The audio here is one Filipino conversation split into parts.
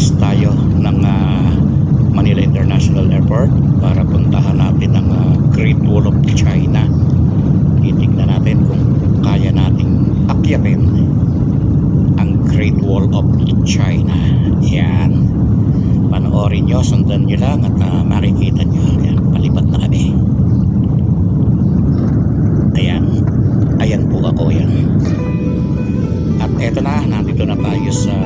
alis tayo ng ah, Manila International Airport para puntahan natin ang ah, Great Wall of China. Titignan natin kung kaya nating akyatin ang Great Wall of China. Yan. Panoorin nyo, sundan nyo lang at ah, makikita nyo. Yan, palipad na kami. Ayan. Ayan po ako yan. At eto na, nandito na tayo sa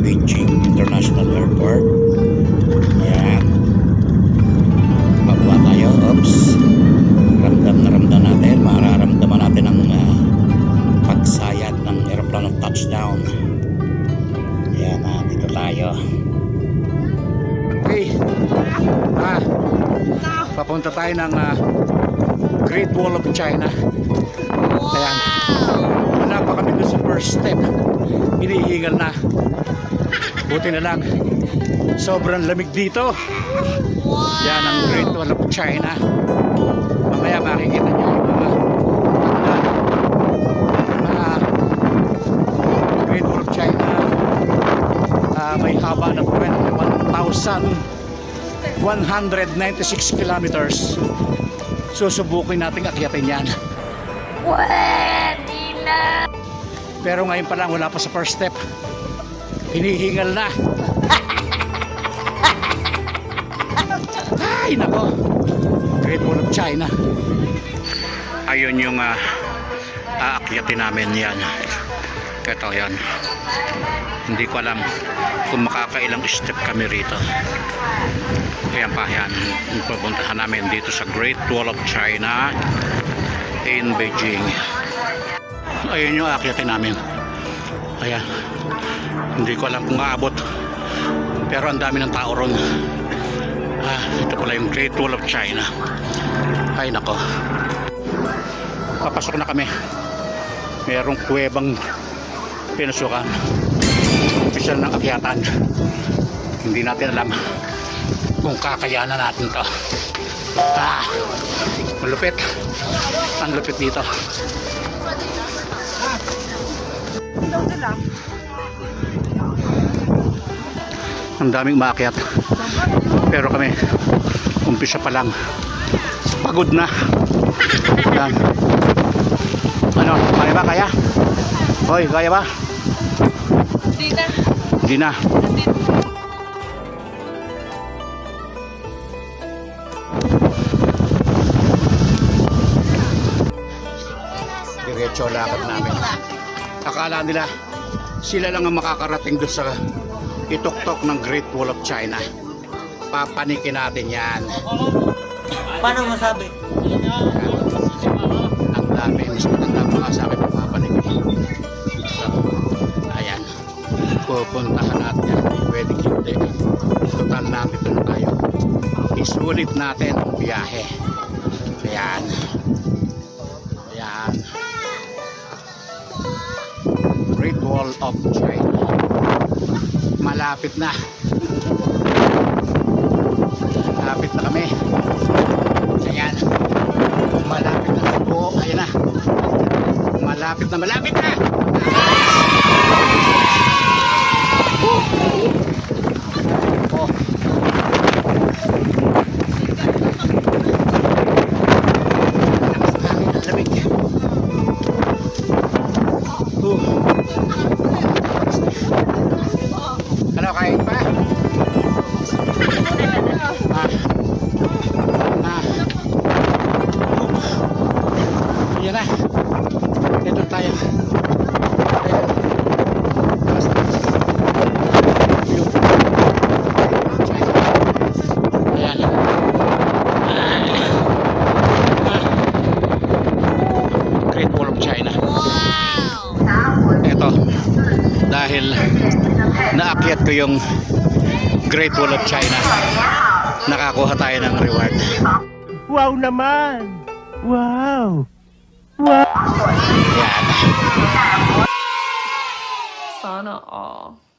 Beijing International Airport. Yan. Bababa tayo. Oops. Ramdam na ramdam natin. Mararamdaman natin ang ah, pagsayad ng aeroplano touchdown. Yan, nandito tayo. Okay. Ah, papunta tayo ng ah, Great Wall of China. Ayan. Wala pa kami sa first step. Hinihingal na. Buti na lang. Sobrang lamig dito. Yan ang Great Wall of China. Mamaya makikita nyo yung mga mga Great Wall of China. Ah, may haba ng 21,196 kilometers. Susubukin natin akyatin yan. Pwede na. Pero ngayon pa lang wala pa sa first step. Hinihingal na. Ay, nako. Great Wall of China. Ayun yung uh, aakyatin namin yan. Ito yan. Hindi ko alam kung makakailang step kami rito. Ayan pa yan. Pupuntahan namin dito sa Great Wall of China in Beijing. Ayun yung aakyatin namin. Ayan. Hindi ko alam kung aabot. Pero ang dami ng tao ron. Ah, ito pala yung Great Wall of China. Ay nako. Papasok na kami. Merong kuwebang pinasukan. Opisyal ng akyatan. Hindi natin alam kung kakayanan natin to. Ah, malupit. Ang lupit dito. Ang daming umakyat. Pero kami, umpisa pa lang. Pagod na. Yan. Ano, kaya ba? Kaya? Hoy, kaya ba? Hindi na. Hindi na. Diretso lakad namin. Akala nila sila lang ang makakarating doon sa ituktok ng Great Wall of China. Papanikin natin yan. Paano masabi? Ang dami. Mas maganda pa sa akin papanikin. So, ayan. Pupuntahan natin yan. Pwede hindi. Total nandito na tayo. Isulit natin ang biyahe. Ayan. Ayan. Wall of China. Malapit na. Malapit na kami. Ayan. Malapit na buo. Ayan na. Malapit na, malapit na! China. Ito. Dahil naakyat ko yung Great Wall of China. Nakakuha tayo ng reward. Wow naman! Wow! Sana, Sauna all.